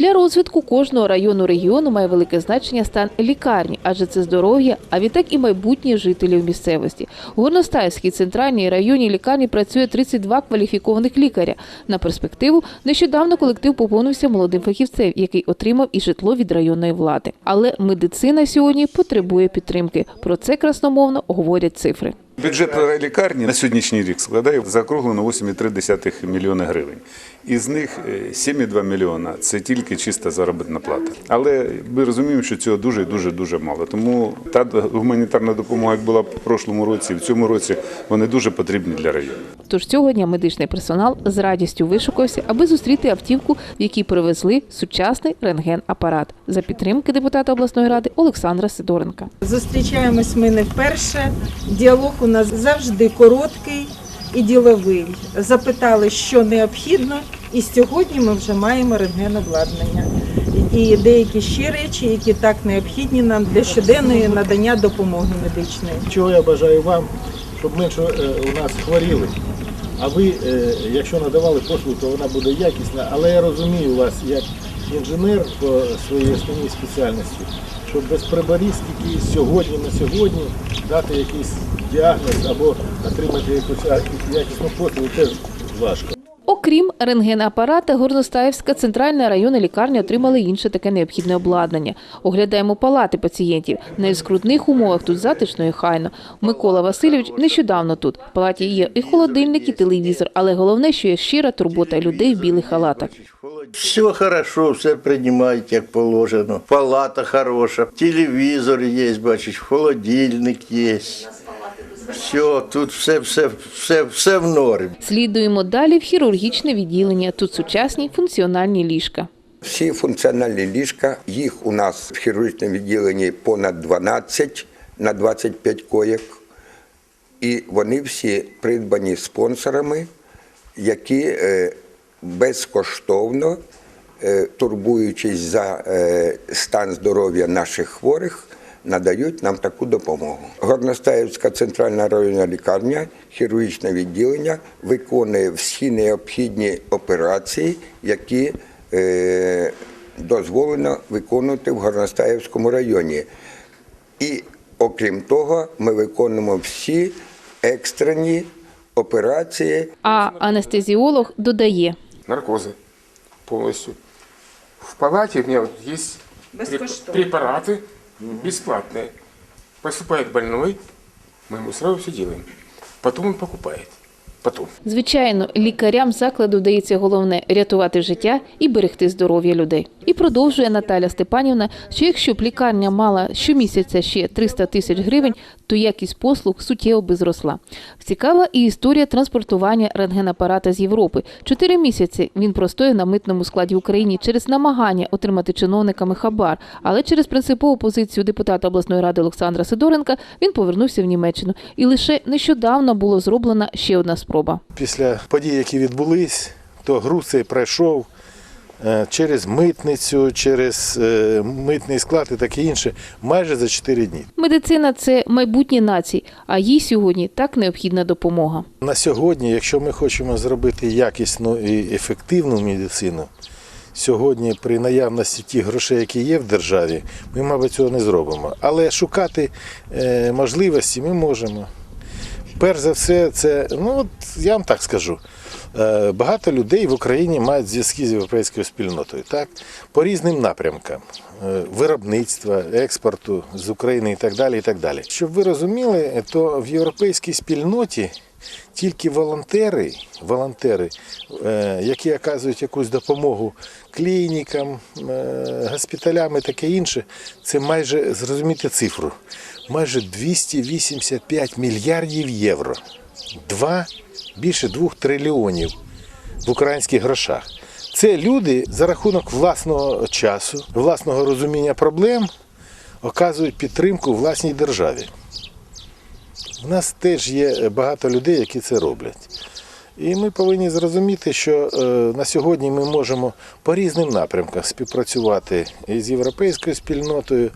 Для розвитку кожного району регіону має велике значення стан лікарні, адже це здоров'я, а відтак і майбутнє жителів місцевості. У Горностаївській центральній районній лікарні працює 32 кваліфікованих лікаря. На перспективу нещодавно колектив поповнився молодим фахівцем, який отримав і житло від районної влади. Але медицина сьогодні потребує підтримки. Про це красномовно говорять цифри. Бюджет лікарні на сьогоднішній рік складає заокруглено 8,3 мільйони гривень. Із них е, 7,2 мільйона – це тільки чиста заробітна плата. Але ми розуміємо, що цього дуже дуже дуже мало. Тому та гуманітарна допомога, як була в прошлому році, в цьому році вони дуже потрібні для району. Тож цього дня медичний персонал з радістю вишукався, аби зустріти автівку, в якій привезли сучасний рентген-апарат за підтримки депутата обласної ради Олександра Сидоренка. Зустрічаємось ми не вперше. Діалог у нас завжди короткий і діловий. Запитали, що необхідно, і сьогодні ми вже маємо рентгенобладнання. І деякі ще речі, які так необхідні нам для щоденної надання допомоги медичної. Чого я бажаю вам, щоб менше у нас хворіли. А ви, е, якщо надавали послугу, то вона буде якісна. Але я розумію вас як інженер по своїй основній спеціальності, що без приборів тільки сьогодні на сьогодні дати якийсь діагноз або отримати якусь якісну послугу теж важко. Окрім рентгенапарата, Горностаївська центральна районна лікарня отримала інше таке необхідне обладнання. Оглядаємо палати пацієнтів. На скрутних умовах тут затишно і хайно. Микола Васильович нещодавно тут. В палаті є і холодильник, і телевізор, але головне, що є щира турбота людей в білих халатах. Все хорошо, все принимаете, як положено. Палата хороша, телевізор є, бачиш, холодильник є. Все, тут все, все, все, все в нормі. Слідуємо далі в хірургічне відділення. Тут сучасні функціональні ліжка. Всі функціональні ліжка, їх у нас в хірургічному відділенні понад 12 на 25 коєк. І вони всі придбані спонсорами, які е, безкоштовно, е, турбуючись за е, стан здоров'я наших хворих, надають нам таку допомогу. Горностаївська центральна районна лікарня, хірургічне відділення виконує всі необхідні операції, які е, дозволено виконувати в Горностаївському районі. І окрім того, ми виконуємо всі екстрені операції. А анестезіолог додає. наркозы полностью. В палате у меня вот есть преп- препараты бесплатные. Поступает больной, мы ему сразу все делаем. Потом он покупает. Потом. Звичайно, лікарям закладу вдається головне рятувати життя і берегти здоров'я людей. І продовжує Наталя Степанівна, що якщо б лікарня мала щомісяця ще 300 тисяч гривень, то якість послуг суттєво би зросла. Цікава і історія транспортування рентгенапарата з Європи. Чотири місяці він простояв на митному складі в Україні через намагання отримати чиновниками хабар, але через принципову позицію депутата обласної ради Олександра Сидоренка він повернувся в Німеччину. І лише нещодавно було зроблена ще одна спроба. Після подій, які відбулись, то груз цей пройшов через митницю, через е, митний склад і таке інше майже за 4 дні. Медицина це майбутнє нації, а їй сьогодні так необхідна допомога. На сьогодні, якщо ми хочемо зробити якісну і ефективну медицину, сьогодні при наявності тих грошей, які є в державі, ми, мабуть, цього не зробимо. Але шукати е, можливості ми можемо. Перш за все, це, ну от я вам так скажу. Е, Багато людей в Україні мають зв'язки з європейською спільнотою, так? По різним напрямкам е, виробництва, експорту з України і так далі. І так далі. Щоб ви розуміли, то в європейській спільноті тільки волонтери, волонтери, е, які оказують якусь допомогу клінікам, госпіталям і таке інше, це майже зрозуміти цифру. Майже 285 мільярдів євро. Два, більше двох трильйонів в українських грошах. Це люди за рахунок власного часу, власного розуміння проблем оказують підтримку власній державі. У нас теж є багато людей, які це роблять. І ми повинні зрозуміти, що е, на сьогодні ми можемо по різним напрямкам співпрацювати і з європейською спільнотою.